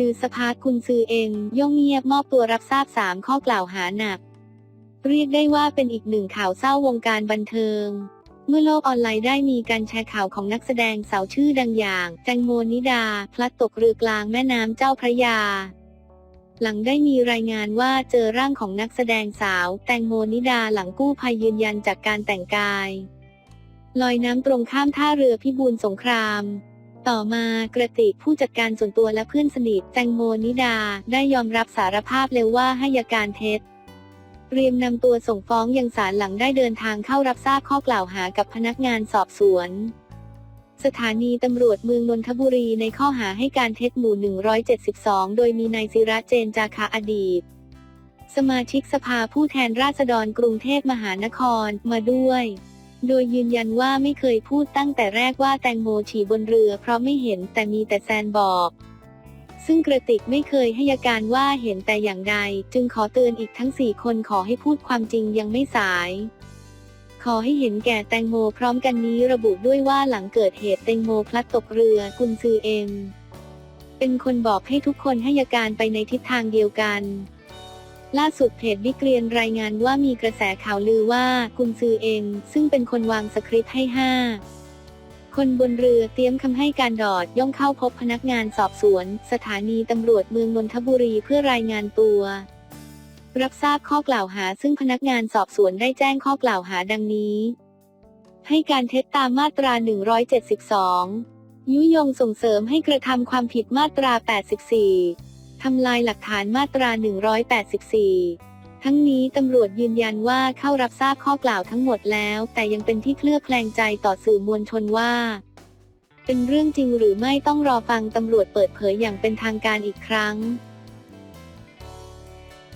ลือสภาคุณซือเองย่องเงียบมอบตัวรับทราบสามข้อกล่าวหาหนัก เรียกได้ว่าเป็นอีกหนึ่งข่าวเศร้าวงการบันเทิง เมื่อโลกออนไลน์ได้มีการแชร์ข่าวของนักแสดงสาวชื่อดังอย่าง แตงโมนิดา พลัดตกเรือกลางแม่น้ำเจ้าพระยา หลังได้มีรายงานว่าเจอร่างของนักแสดงสาว แตงโมนิดาหลังกู้ภัยยืนยันจากการแต่งกายลอยน้ำตรงข้ามท่าเรือพิบูลสงคราม ต่อมากระติกผู้จัดการส่วนตัวและเพื่อนสนิทแตงโมนิดา ได้ยอมรับสารภาพเลยว่าให้ยาการเท็จเตรียมนำตัวส่งฟ้องยังศาลหลังได้เดินทางเข้ารับทราบข้อกล่าวหากับพนักงานสอบสวน สถานีตำรวจเมืองนนทบุรีในข้อหาให้การเท็จหมู่ 172 โดยมีนายศิระเจนจาคะอดีต สมาชิกสภาผู้แทนราษฎรกรุงเทพมหานครมาด้วย โดยยืนยันว่าไม่เคยพูดตั้งแต่แรกว่าแตงโมฉี่บนเรือ เพราะไม่เห็นแต่มีแต่แซนบอก ซึ่งกระติกไม่เคยให้การว่าเห็นแต่อย่างใด จึงขอเตือนอีกทั้ง4คนขอให้พูดความจริงยังไม่สาย ขอให้เห็นแก่แตงโมพร้อมกันนี้ระบุด้วยว่าหลังเกิดเหตุแตงโมพลัดตกเรือกุนซือเอ็มเป็นคนบอกให้ทุกคนให้การไปในทิศทางเดียวกัน ล่าสุดเพจวิกเรียนรายงานว่ามีกระแสข่าวลือว่ากุนซือเอง ซึ่งเป็นคนวางสคริปต์ให้ห้าคนบนเรือเตรียมคำให้การดอดย่องเข้าพบพนักงานสอบสวน สถานีตำรวจเมืองนนทบุรีเพื่อรายงานตัว รับทราบข้อกล่าวหาซึ่งพนักงานสอบสวนได้แจ้งข้อกล่าวหาดังนี้ ให้การเท็จตามมาตรา 172 ยุยงส่งเสริมให้กระทำความผิดมาตรา 84 ทำลายหลักฐานมาตรา 184 ทั้งนี้ตำรวจยืนยันว่าเข้ารับทราบข้อกล่าวทั้งหมดแล้ว แต่ยังเป็นที่เคลือบแคลงใจต่อสื่อมวลชนว่า เป็นเรื่องจริงหรือไม่ต้องรอฟังตำรวจเปิดเผยอย่างเป็นทางการอีกครั้ง